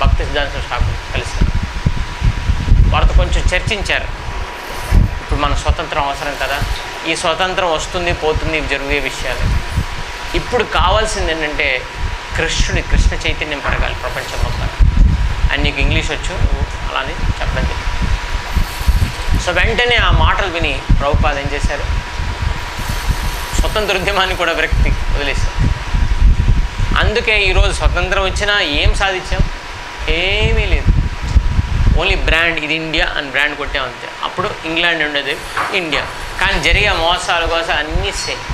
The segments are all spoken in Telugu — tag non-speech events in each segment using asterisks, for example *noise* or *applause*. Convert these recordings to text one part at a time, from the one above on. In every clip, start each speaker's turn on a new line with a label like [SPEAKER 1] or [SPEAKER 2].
[SPEAKER 1] భక్తి సిద్ధాంత ఠాకూర్ కలిసి. వారితో కొంచెం చర్చించారు. ఇప్పుడు మన స్వతంత్రం అవసరం కదా. ఈ స్వతంత్రం వస్తుంది పోతుంది జరిగే విషయాలు. ఇప్పుడు కావాల్సింది ఏంటంటే కృష్ణుడి కృష్ణ చైతన్యం పెరగాలి ప్రపంచం మొత్తం. అండ్ నీకు ఇంగ్లీష్ వచ్చు నువ్వు అలానే చెప్పడం సో వెంటనే ఆ మాటలు విని ప్రభుపాద ఏం చేశారు? స్వతంత్ర ఉద్యమాన్ని కూడా విరక్తి వదిలేశారు. అందుకే ఈరోజు స్వతంత్రం వచ్చినా ఏం సాధించాం? ఏమీ లేదు. ఓన్లీ బ్రాండ్ ఇది ఇండియా అని బ్రాండ్ కొట్టే అంతే. అప్పుడు ఇంగ్లాండ్ ఉండేది ఇండియా కానీ జరిగే మోసాలు కోసం అన్నీ సేమ్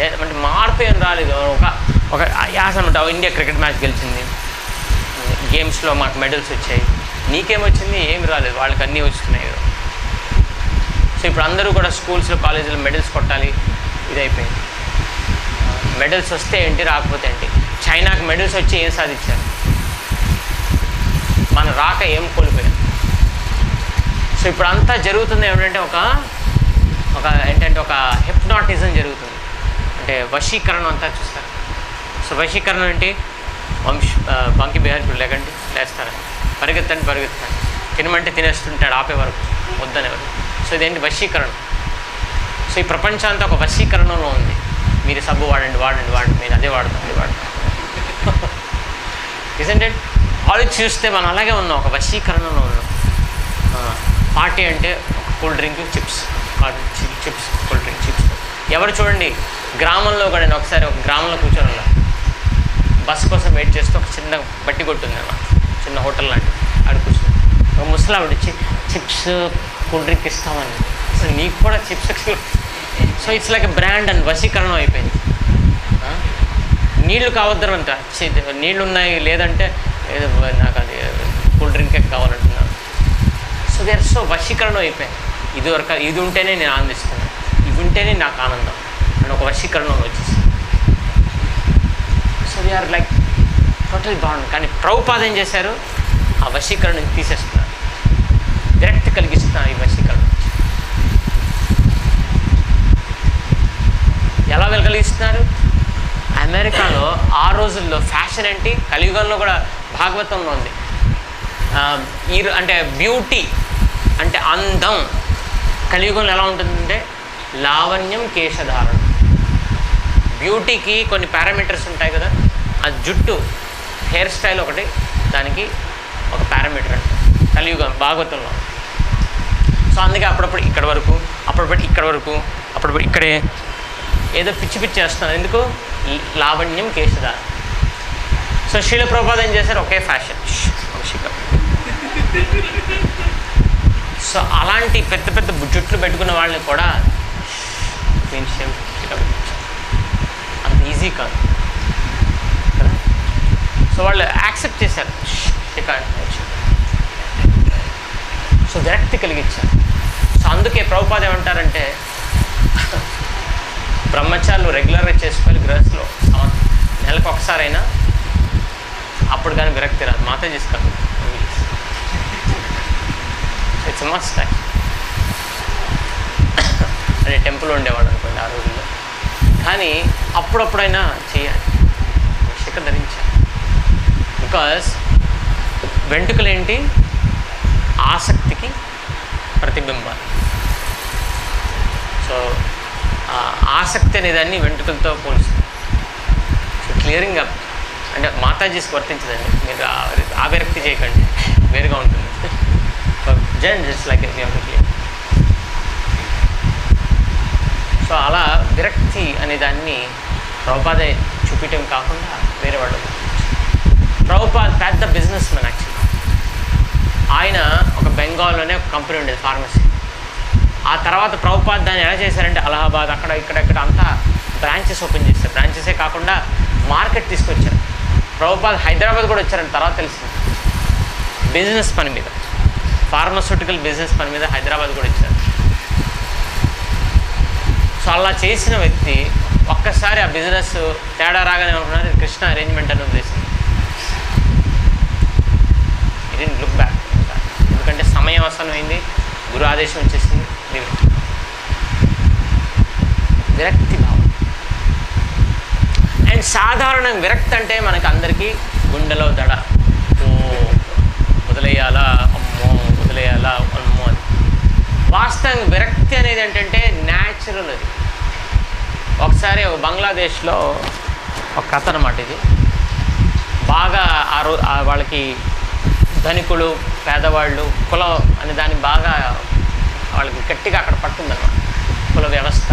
[SPEAKER 1] అంటే మార్పు ఏం రాలేదు. ఒక ఒక యాస అనమాట ఇండియా క్రికెట్ మ్యాచ్ గెలిచింది. గేమ్స్లో మాకు మెడల్స్ వచ్చాయి. నీకేమొచ్చింది ఏమి రాలేదు. వాళ్ళకి అన్నీ వస్తున్నాయి సో ఇప్పుడు అందరూ కూడా స్కూల్స్లో కాలేజీలో మెడల్స్ కొట్టాలి. ఇదైపోయింది. మెడల్స్ వస్తే ఏంటి రాకపోతే ఏంటి? చైనాకు మెడల్స్ వచ్చి ఏం సాధించారు? మన రాక ఏం కోల్పోయాం? సో ఇప్పుడు అంతా జరుగుతుంది ఏమిటంటే ఒక ఒక ఏంటంటే ఒక హిప్నాటిజం జరుగుతుంది. అంటే వశీకరణం అంతా చూస్తారు. సో వశీకరణం ఏంటి? వంశ బంకి బిహార్ ఇప్పుడు లేకండి లేస్తారు? పరిగెత్తండి పరిగెత్తండి తినమంటే తినేస్తుంటాడు ఆపే వరకు. వద్దనే వరకు సో ఇదేంటి వశీకరణం? సో ఈ ప్రపంచం అంతా ఒక వశీకరణలో ఉంది. మీరు సబ్బు వాడండి వాడండి వాడండి. మీరు అదే వాడతాం అది వాడతాం ఇజెంట్ ఇట్ ఆలోచి చూస్తే మనం అలాగే ఉన్నాం. ఒక వశీకరణలో ఉన్నాం. పార్టీ అంటే ఒక cool drink chips. Chips cool drink chips. ఎవరు చూడండి గ్రామంలో కూడా నేను ఒకసారి ఒక గ్రామంలో కూర్చొని ఉన్నా. బస్ కోసం వెయిట్ చేస్తూ ఒక చిన్న బట్టి కొట్టుంది అన్నమాట. చిన్న హోటల్ లాంటిది. ఆడ కూర్చుని. ఒక ముసలావిడ వచ్చి చిప్స్ కూల్ డ్రింక్ ఇస్తామని. అసలు నీకు కూడా chips so it's like brand and వశీకరణం అయిపోయింది. నీళ్ళు కావద్దరు నీళ్ళు ఉన్నాయి లేదంటే ఏదో నాకు అది కూల్ డ్రింకే కావాలంటున్నాను సో దే ఆర్ సో వశీకరణం అయిపోయాయి. ఇది వరకు ఇది ఉంటేనే నేను ఆనందిస్తున్నాను. ఇవి ఉంటేనే నాకు ఆనందం. అని ఒక వశీకరణం వచ్చేసి so they are like total బాగుంది. కానీ ప్రభుపాద ఏం చేశారు? ఆ వశీకరణని తీసేస్తున్నారు. విరక్తి కలిగిస్తున్నారు ఈ వశీకరణ. ఎలా వెలగలిగిస్తున్నారు అమెరికాలో ఆ రోజుల్లో ఫ్యాషన్ ఏంటి కలియుగంలో కూడా భాగవతంలో ఉంది. ఈ అంటే బ్యూటీ అంటే అందం. కలియుగంలో ఎలా ఉంటుందంటే లావణ్యం కేశధారణ. బ్యూటీకి కొన్ని పారామీటర్స్ ఉంటాయి కదా ఆ జుట్టు హెయిర్ స్టైల్ ఒకటి దానికి ఒక పారామీటర్ అంటే. కలియుగం భాగవతంలో. సో అందుకే అప్పుడప్పుడు ఇక్కడ వరకు అప్పుడప్పుడు ఇక్కడ వరకు అప్పుడప్పుడు ఇక్కడే ఏదో పిచ్చి పిచ్చి చేస్తున్నారు ఎందుకు? లావణ్యం కేశధారణ సో శీల ప్రభాద్ ఏం చేశారు? ఒకే ఫ్యాషన్ సో అలాంటి పెద్ద పెద్ద జుట్లు పెట్టుకున్న వాళ్ళని కూడా క్లీన్ అంత ఈజీ కాదు. సో వాళ్ళు యాక్సెప్ట్ చేశారు. సో విరక్తి కలిగించారు. సో అందుకే ప్రభుపాద ఏమంటారంటే బ్రహ్మచారులు రెగ్యులర్గా చేసుకోవాలి గ్రహస్లో నెలకు ఒకసారైనా అప్పుడు కానీ విరక్తి రాదు. మాత చేసుకోండి ఇట్స్ మస్ట్ అదే టెంపుల్ ఉండేవాడు అనుకోండి ఆ రోజుల్లో. కానీ అప్పుడప్పుడైనా చేయాలి. శిఖ ధరించాలి. బికాస్ వెంట్రుకలేంటి ఆసక్తికి ప్రతిబింబాలు. సో ఆసక్తి అనేదాన్ని వెంట్రుకలతో పోలుస్తుంది. సో క్లియరింగ్ అప్ అంటే మాతాజీస్కి వర్తించదండి. మీరు ఆ- విరక్తి చేయకండి. వేరుగా ఉంటుంది. జన్ జస్ట్ లైక్ క్లియర్ సో అలా విరక్తి అనే దాన్ని ప్రభుపాద చూపించడం కాకుండా వేరే వాళ్ళు ప్రభుపాద్ పెద్ద బిజినెస్ మ్యాన్ యాక్చువల్గా ఆయన ఒక బెంగాల్ ఒక కంపెనీ ఉండేది ఫార్మసీ ఆ తర్వాత ప్రభుపాద్ దాన్ని ఎలా చేశారంటే అలహాబాద్ అక్కడ ఇక్కడ ఇక్కడ అంతా బ్రాంచెస్ ఓపెన్ చేశారు. బ్రాంచెసే కాకుండా మార్కెట్ తీసుకొచ్చారు. ప్రభుపాద్ హైదరాబాద్ కూడా వచ్చారని తర్వాత తెలిసింది. బిజినెస్ పని మీద. ఫార్మస్యూటికల్ బిజినెస్ పని మీద హైదరాబాద్ కూడా వచ్చారు. సో అలా చేసిన వ్యక్తి ఒక్కసారి ఆ బిజినెస్ తేడా రాగానే అనుకున్నారు కృష్ణ అరేంజ్మెంట్ అని ఉద్దేశం. ఇది లుక్ బ్యాక్ ఎందుకంటే సమయం అవసరమైంది. గురు ఆదేశం వచ్చేసింది. విరక్తి భావం అండ్ సాధారణ విరక్తి అంటే మనకి అందరికీ గుండెలో దడ. ఓ వదిలేయాలా అమ్మో వదిలేయాలా అమ్మో అని. వాస్తవంగా విరక్తి అనేది ఏంటంటే న్యాచురల్ అది. ఒకసారి ఒక బంగ్లాదేశ్లో ఒక కథ అనమాట ఇది. బాగా ఆ రో వాళ్ళకి ధనికులు పేదవాళ్ళు కులం అనే దాన్ని బాగా వాళ్ళకి గట్టిగా అక్కడ పట్టుందన్నమాట. కుల వ్యవస్థ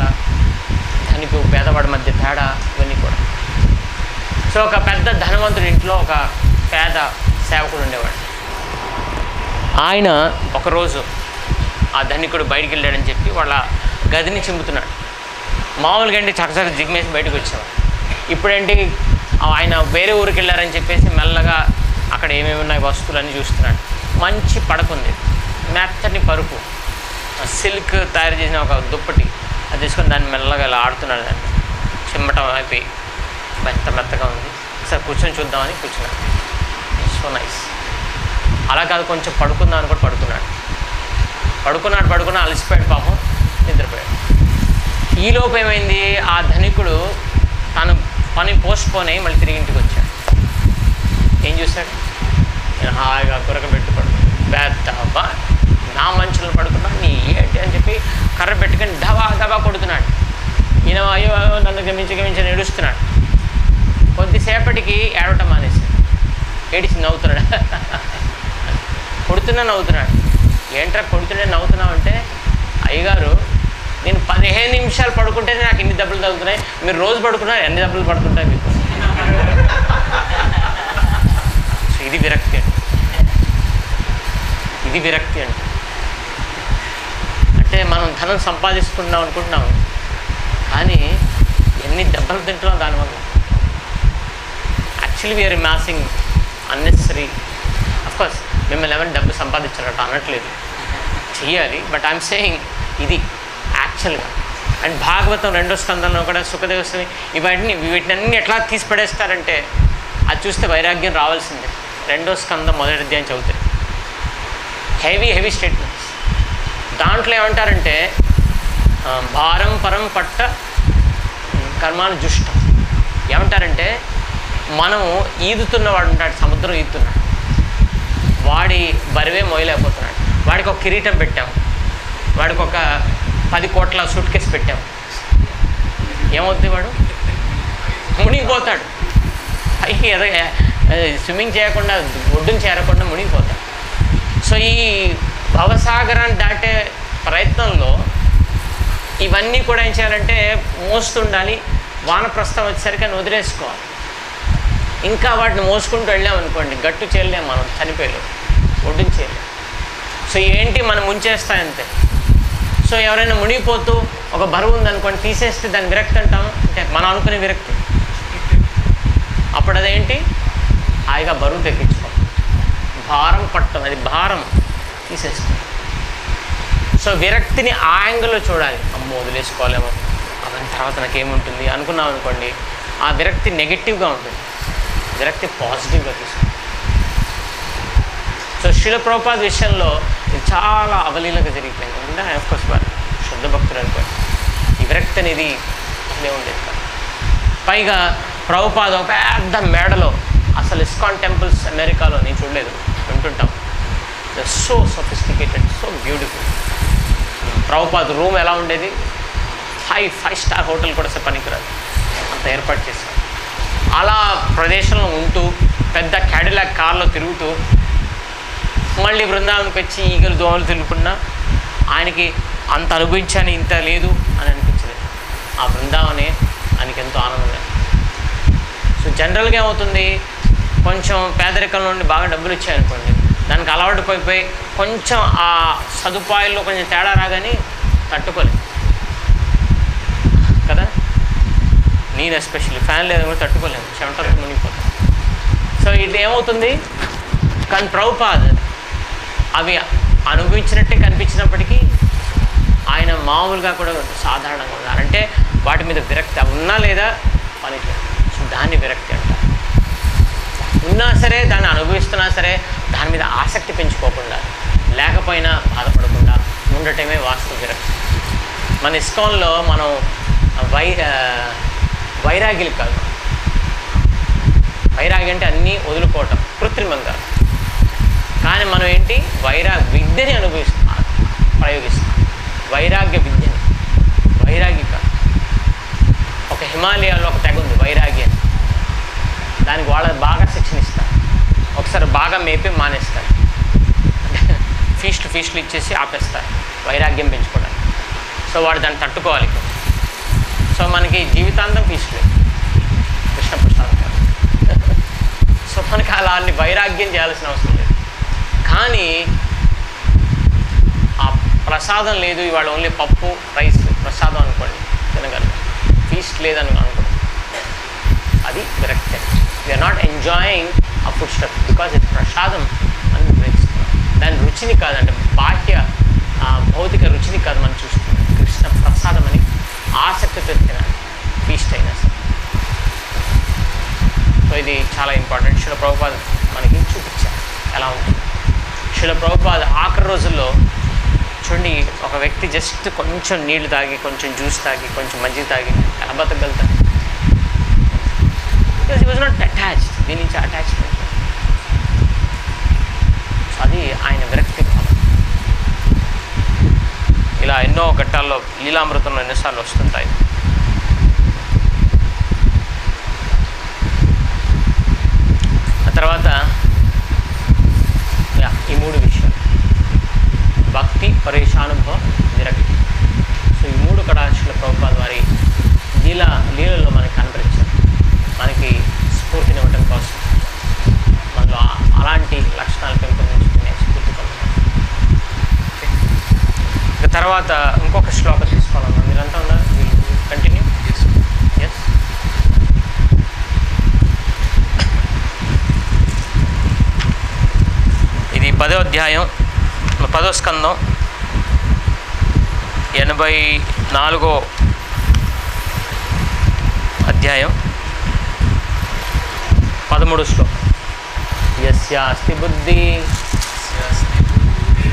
[SPEAKER 1] ధనికు పేదవాడి మధ్య తేడా ఇవన్నీ కూడా. సో ఒక పెద్ద ధనవంతుడి ఇంట్లో ఒక పేద సేవకుడు ఉండేవాడు. ఆయన ఒకరోజు ఆ ధనికుడు బయటికి వెళ్ళాడని చెప్పి వాళ్ళ గదిని చింపుతున్నాడు. మామూలుగా అంటే చక్కచక్క జిగ్మేసి బయటకు వచ్చేవాడు. ఇప్పుడేంటి ఆయన వేరే ఊరికి వెళ్ళారని చెప్పేసి మెల్లగా అక్కడ ఏమేమి ఉన్నాయి వస్తువులన్నీ చూస్తున్నాడు. మంచి పడకుంది. మెత్తని పరుపు. సిల్క్ తయారు చేసిన ఒక దుప్పటి. అది తీసుకొని దాన్ని మెల్లగా ఇలా ఆడుతున్నాడు దాన్ని. చిమ్మటం అయిపోయి మెత్త మెత్తగా ఉంది. సార్ కూర్చొని చూద్దామని కూర్చున్నాడు సో నైస్ అలా కాదు కొంచెం పడుకుందాం అని కూడా పడుకున్నాడు. పడుకున్నాడు పడుకున్నా అలసిపోయాడు పాపం నిద్రపోయాడు. ఈలోపు ఏమైంది? ఆ ధనికుడు తను పని పోస్ట్ పోన్ మళ్ళీ తిరిగి ఇంటికి వచ్చాడు. ఏం చూశాడు? నేను హాయిగా కొరక పెట్టుకోడు పెద్దబ్బా నా మంచులో పడుకున్నా నీ ఏంటి అని చెప్పి కర్ర పెట్టుకొని బాగా కొడుతున్నాడు. ఈయన అయ్యో నన్ను గమించి గమించి ఏడుస్తున్నాడు. కొద్దిసేపటికి ఏడవటం మానేసి ఏడిచి నవ్వుతున్నాడు. *laughs* కొడుతున్నా నవ్వుతున్నాడు. ఏంట్రా కొడుతుండే నవ్వుతున్నావు అంటే అయ్యగారు నేను పదిహేను నిమిషాలు పడుకుంటేనే నాకు ఇన్ని దెబ్బలు తగ్గుతున్నాయి మీరు రోజు పడుకున్నా ఎన్ని దెబ్బలు పడుతుంటాయి మీకు? సో *laughs* ఇది విరక్తి అంటే ఇది విరక్తి అంటే మనం ధనం సంపాదిస్తున్నాం అనుకుంటున్నాం కానీ ఎన్ని దెబ్బలు తింటున్నాం దానివల్ల actually we're messing unnecessary of course మిమ్మల్ని ఎవరిని డబ్బు సంపాదించారట అనట్లేదు. చెయ్యాలి బట్ ఐఎమ్ సేయింగ్ ఇది యాక్చువల్గా అండ్ భాగవతం రెండో స్కందంలో కూడా సుఖదేవస్వామి ఇవన్నీ వీటినన్నీ ఎట్లా తీసి పడేస్తారంటే అది చూస్తే వైరాగ్యం రావాల్సిందే. రెండో స్కందం మొదటి అధ్యాయం చదివితే హెవీ హెవీ స్టేట్మెంట్ దాంట్లో ఏమంటారంటే భారం పరం పట్ట కర్మానుజుష్టం ఏమంటారంటే మనం ఈదుతున్నవాడు ఉంటాడు సముద్రం ఈదుతున్నాడు వాడి బరివే మోయలేకపోతున్నాడు వాడికి ఒక కిరీటం పెట్టాం. వాడికి ఒక పది కోట్ల సూట్ కేసు పెట్టాం. ఏమవుతుంది వాడు? మునిగిపోతాడు. పైకి ఎద స్విమ్మింగ్ చేయకుండా ఒడ్డును చేరకుండా మునిగిపోతాడు. సో ఈ భవసాగరాన్ని దాటే ప్రయత్నంలో ఇవన్నీ కూడా ఏం చేయాలంటే మోస్తుండాలి. వానప్రస్థం వచ్చేసరికి అని వదిలేసుకోవాలి. ఇంకా వాటిని మోసుకుంటూ వెళ్ళామనుకోండి గట్టు చేయలేము మనం చనిపోయలేము ఒడ్డుని సో ఏంటి మనం ముంచేస్తాయంతే సో ఎవరైనా మునిగిపోతూ ఒక బరువు ఉందనుకోండి తీసేస్తే దాన్ని విరక్తి అంటాం. అంటే మనం అనుకునే విరక్తి. అప్పుడు అదేంటి హాయిగా బరువు తగ్గించుకో భారం పట్టం అది భారం. తీసేస్తాం సో విరక్తిని ఆ యాంగిల్లో చూడాలి. అమ్మో వదిలేసుకోవాలేమో అవన్నీ తర్వాత నాకేముంటుంది? అనుకున్నాం అనుకోండి ఆ విరక్తి నెగిటివ్గా ఉంటుంది. విరక్తి పాజిటివ్గా తీసుకుంటుంది సో శిల విషయంలో చాలా అవలీలగా జరిగిపోయింది. అంటే ఆఫ్కోర్స్ వారు శుద్ధ భక్తులు అనుకోండి. ఈ విరక్తి అనేది అసలే ఉండేది కాదు. పైగా ప్రభుపాద ఒక పెద్ద మేడలో అసలు ఇస్కాన్ టెంపుల్స్ అమెరికాలో నేను చూడలేదు. వింటుంటాం. So sophisticated so beautiful Prabhupada room ఎలా ఉండేది? హై ఫైవ్ స్టార్ హోటల్ కూడా పనికిరాదు. అంత ఏర్పాటు చేశారు. అలా ప్రదేశంలో ఉంటూ పెద్ద క్యాడిలాక్ కార్లో తిరుగుతూ మళ్ళీ బృందావనంకి వచ్చి ఈగలు దోమలు తిరుగుకున్నా ఆయనకి అంత అనుభవించాను ఇంత లేదు అని అనిపించలేదు. ఆ బృందావనే ఆయనకి ఎంతో ఆనందంగా సో జనరల్గా ఏమవుతుంది? కొంచెం పేదరికం నుండి బాగా డబ్బులు ఇచ్చాయనుకోండి దానికి అలవాటు పోయిపోయి కొంచెం ఆ సదుపాయాల్లో కొంచెం తేడా రాగాని తట్టుకోలేదు కదా? నేను ఎస్పెషల్లీ ఫ్యాన్ లేదు కూడా తట్టుకోలేము చెమటలు మునిగిపోతాం. సో ఇది ఏమవుతుంది? కానీ ప్రభుపాద్ అవి అనుభవించినట్టే కనిపించినప్పటికీ ఆయన మామూలుగా కూడా సాధారణంగా ఉన్నారు. అంటే వాటి మీద విరక్తి ఉన్నా లేదా పనికి సో దాన్ని విరక్తి అంటారు. ఉన్నా సరే దాన్ని అనుభవిస్తున్నా సరే దాని మీద ఆసక్తి పెంచుకోకుండా లేకపోయినా బాధపడకుండా ఉండటమే వాస్తు విరక్తి. మన ఇస్కాన్లో మనం వై ఆ, వైరాగ్యులు కాదు. వైరాగ్యం అంటే అన్నీ వదులుకోవటం కృత్రిమంగా. కానీ మనం ఏంటి? వైరాగ్ విద్యని అనుభవిస్తాం ప్రయోగిస్తాం. వైరాగ్య విద్యని. వైరాగి కాదు. ఒక హిమాలయాల్లో ఒక తెగ ఉంది వైరాగ్య అని. దానికి వాళ్ళ బాగా శిక్షణ ఇస్తారు. బాగా మేపి మానేస్తారు ఫీస్ట్ ఫీస్ట్లు ఇచ్చేసి ఆపేస్తారు వైరాగ్యం పెంచుకోవడానికి. సో వాడు దాన్ని తట్టుకోవాలి సో మనకి జీవితాంతం ఫీస్టులే కృష్ణ ప్రసాద్ సో మనకి అలా వైరాగ్యం చేయాల్సిన అవసరం లేదు. కానీ ఆ ప్రసాదం లేదు ఇవాళ ఓన్లీ పప్పు రైస్ ప్రసాదం అనుకోండి తినగలరు ఫీస్ట్ లేదని అనుకోండి. అది విరక్తి వీఆర్ నాట్ ఎంజాయింగ్ ఆ బికాజ్ ఇది ప్రసాదం అని గ్రహిస్తున్నాం. దాని రుచిని కాదంటే బాహ్య భౌతిక రుచిని కాదు మనం చూస్తున్నాం. కృష్ణ ప్రసాదం అని ఆసక్తితో తినాలి. ఫీస్ట్ అయినా సరే. సో ఇది చాలా ఇంపార్టెంట్ శిల ప్రభుపాద మనకి చూపించారు. ఎలా ఉంటుంది. శిల ప్రభుపాద ఆఖరి రోజుల్లో చూడండి ఒక వ్యక్తి జస్ట్ కొంచెం నీళ్ళు తాగి కొంచెం జ్యూస్ తాగి కొంచెం మజ్జిగ తాగి ఎలా బతకగలుగుతాడు? Because he was not attached దీని నుంచి అటాచ్మెంట్ అది ఆయన విరక్తి భావం. ఇలా ఎన్నో ఘట్టాల్లో లీలామృతంలో ఎన్నిసార్లు వస్తుంటాయి ఆ తర్వాత యా, ఈ మూడు విషయాలు భక్తి పరేషానుభవం విరక్తి సో ఈ మూడు కడాక్షల ప్రభుపాద వారి లీల లీలలో మనకి కనపరించారు మనకి స్ఫూర్తినివ్వటం కోసం మనలో ఆ- అలాంటి లక్షణాలు పెంపొందించుకునే స్ఫూర్తి పొందడం ఓకే. ఇక తర్వాత ఇంకొక శ్లోకం తీసుకోవాలన్నా మీరంతా ఉన్నారు కంటిన్యూ ఎస్ ఇది పదో అధ్యాయం పదో స్కందం ఎనభై నాలుగో అధ్యాయం పదమూడు శ్లోకం. యస్యాస్తి బుద్ధి.